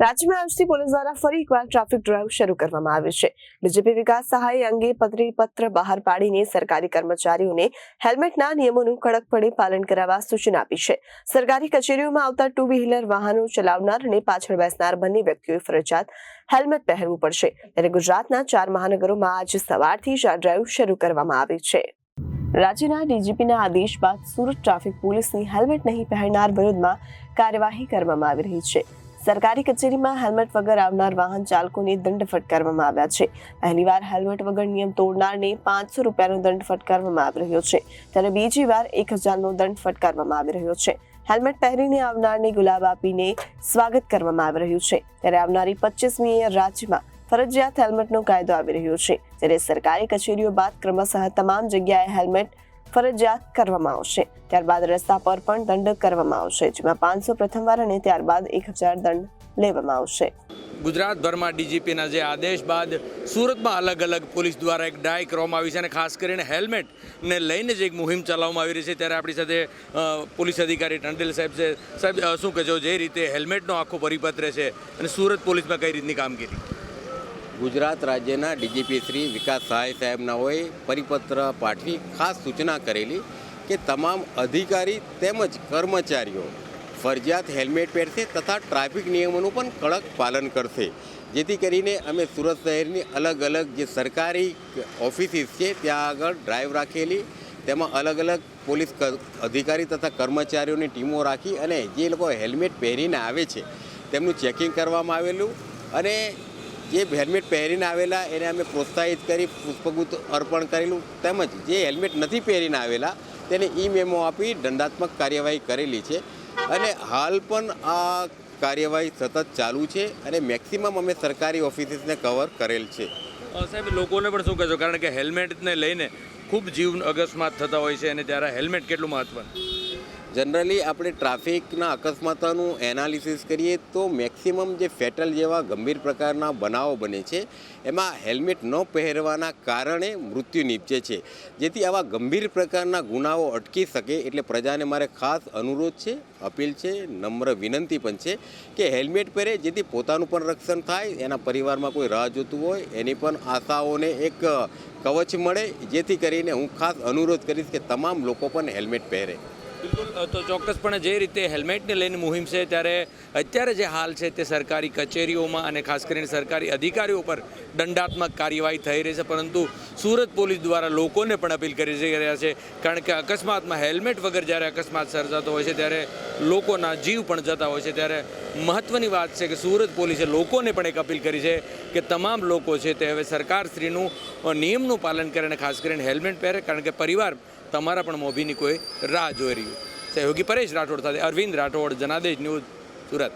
રાજ્યમાં આજથી પોલીસ દ્વારા ફરી એકવાર ટ્રાફિક ડ્રાઈવ શરૂ કરવામાં આવી છે. ડીજીપી વિકાસ સહાય અંગે પત્ર બહાર પાડીને સરકારી કર્મચારીઓને હેલ્મેટના નિયમોનું કડકપણે પાલન કરાવવા સૂચના આપી છે. સરકારી કચેરીઓમાં આવતા ટુ વ્હીલર વાહનો ચલાવનાર અને પાછળ બેસનાર બંને વ્યક્તિઓએ ફરજિયાત હેલ્મેટ પહેરવું પડશે. ત્યારે ગુજરાતના ચાર મહાનગરોમાં આજ સવારથી જ આ ડ્રાઈવ શરૂ કરવામાં આવી છે. રાજ્યના ડીજીપીના આદેશ બાદ સુરત ટ્રાફિક પોલીસની હેલ્મેટ નહીં પહેરનાર વિરુદ્ધમાં કાર્યવાહી કરવામાં આવી રહી છે. સરકારી કચેરીમાં હેલ્મેટ વગર આવનાર વાહન ચાલકોને દંડ ફટકારવામાં આવ્યા છે. પહેલીવાર હેલ્મેટ વગર નિયમ તોડનારને પાંચસો રૂપિયાનો દંડ ફટકારવામાં આવી રહ્યો છે. ત્યારે બીજી વાર એક હજારનો દંડ ફટકારવામાં આવી રહ્યો છે. હેલ્મેટ પહેરીને આવનારને ગુલાબ આપીને સ્વાગત કરવામાં આવી રહ્યું છે. ત્યારે આવનારી પચીસમી રાજ્યમાં ફરજિયાત હેલ્મેટનો કાયદો આવી રહ્યો છે. ત્યારે સરકારી કચેરીઓ બાદ ક્રમશઃ તમામ જગ્યાએ હેલ્મેટ ફરજિયાત કરવામાં આવશે. ત્યારબાદ રસ્તા પર પણ દંડ કરવામાં આવશે, જેમાં પાંચસો પ્રથમવાર અને ત્યારબાદ એક હજાર દંડ લેવામાં આવશે. ગુજરાતભરમાં ડીજીપીના જે આદેશ બાદ સુરતમાં અલગ અલગ પોલીસ દ્વારા એક ડ્રાય કરવામાં આવી છે અને ખાસ કરીને હેલ્મેટને લઈને જ એક મુહિમ ચલાવવામાં આવી રહી છે, ત્યારે આપણી સાથે પોલીસ અધિકારી ટંડેલ સાહેબ છે. સાહેબ શું કહેજો જે રીતે હેલ્મેટનો આખો પરિપત્ર છે અને સુરત પોલીસમાં કઈ રીતની કામગીરી? ગુજરાત રાજ્યના ડીજીપી શ્રી વિકાસ સહાય સાહેબનાઓએ પરિપત્ર પાઠવી ખાસ સૂચના કરેલી કે તમામ અધિકારી તેમજ કર્મચારીઓ ફરજિયાત હેલ્મેટ પહેરશે તથા ટ્રાફિક નિયમોનું પણ કડક પાલન કરશે. જેથી કરીને અમે સુરત શહેરની અલગ અલગ જે સરકારી ઓફિસીસ છે ત્યાં આગળ ડ્રાઈવ રાખેલી, તેમાં અલગ અલગ પોલીસ અધિકારી તથા કર્મચારીઓની ટીમો રાખી અને જે લોકો હેલ્મેટ પહેરીને આવે છે, તેમનું ચેકિંગ કરવામાં આવેલું અને જે હેલ્મેટ પહેરીને આવેલા, એને અમે પ્રોત્સાહિત કરી પુષ્પગુત અર્પણ કરેલું તેમજ જે હેલ્મેટ નથી પહેરીને આવેલા, તેને ઈ મેમો આપી દંડાત્મક કાર્યવાહી કરેલી છે. અને હાલ પણ આ કાર્યવાહી સતત ચાલુ છે અને મેક્સિમમ અમે સરકારી ઓફિસીસને કવર કરેલ છે. સાહેબ, લોકોને પણ શું કહેશો? કારણ કે હેલ્મેટને લઈને ખૂબ જીવ અકસ્માત થતા હોય છે અને ત્યારે હેલ્મેટ કેટલું મહત્વનું? જનરલી આપણે ટ્રાફિકના અકસ્માતોનું એનાલિસિસ કરીએ તો મેક્સિમમ જે ફેટલ જેવા ગંભીર પ્રકારના બનાવો બને છે, એમાં હેલ્મેટ ન પહેરવાના કારણે મૃત્યુ નીપજે છે. જેથી આવા ગંભીર પ્રકારના ગુનાઓ અટકી શકે એટલે પ્રજાને મારે ખાસ અનુરોધ છે, અપીલ છે, નમ્ર વિનંતી પણ છે કે હેલ્મેટ પહેરે જેથી પોતાનું પણ રક્ષણ થાય, એના પરિવારમાં કોઈ રાહ જોતું હોય, એની પણ આશાઓને એક કવચ મળે. જેથી કરીને હું ખાસ અનુરોધ કરીશ કે તમામ લોકો પણ હેલ્મેટ પહેરે. તો ચોક્કસપણે જે રીતે હેલ્મેટને લઈને મુહિમ છે, ત્યારે અત્યારે જે હાલ છે તે સરકારી કચેરીઓમાં અને ખાસ કરીને સરકારી અધિકારીઓ પર દંડાત્મક કાર્યવાહી થઈ રહી છે, પરંતુ સુરત પોલીસ દ્વારા લોકોને પણ અપીલ કરી રહ્યા છે, કારણ કે અકસ્માતમાં હેલ્મેટ વગર જ્યારે અકસ્માત સર્જાતો હોય છે, ત્યારે લોકોના જીવ પણ જતા હોય છે, ત્યારે મહત્ત્વની વાત છે કે સુરત પોલીસે લોકોને પણ એક અપીલ કરી છે કે તમામ લોકો છે તે હવે સરકારશ્રીનું નિયમનું પાલન કરે અને ખાસ કરીને હેલ્મેટ પહેરે, કારણ કે પરિવાર તમારા પણ મોભીની કોઈ રાહ જોઈ રહ્યું. સહયોગી પરેશ રાઠોડ સાથે અરવિંદ રાઠોડ, જનાદેશ ન્યૂઝ સુરત.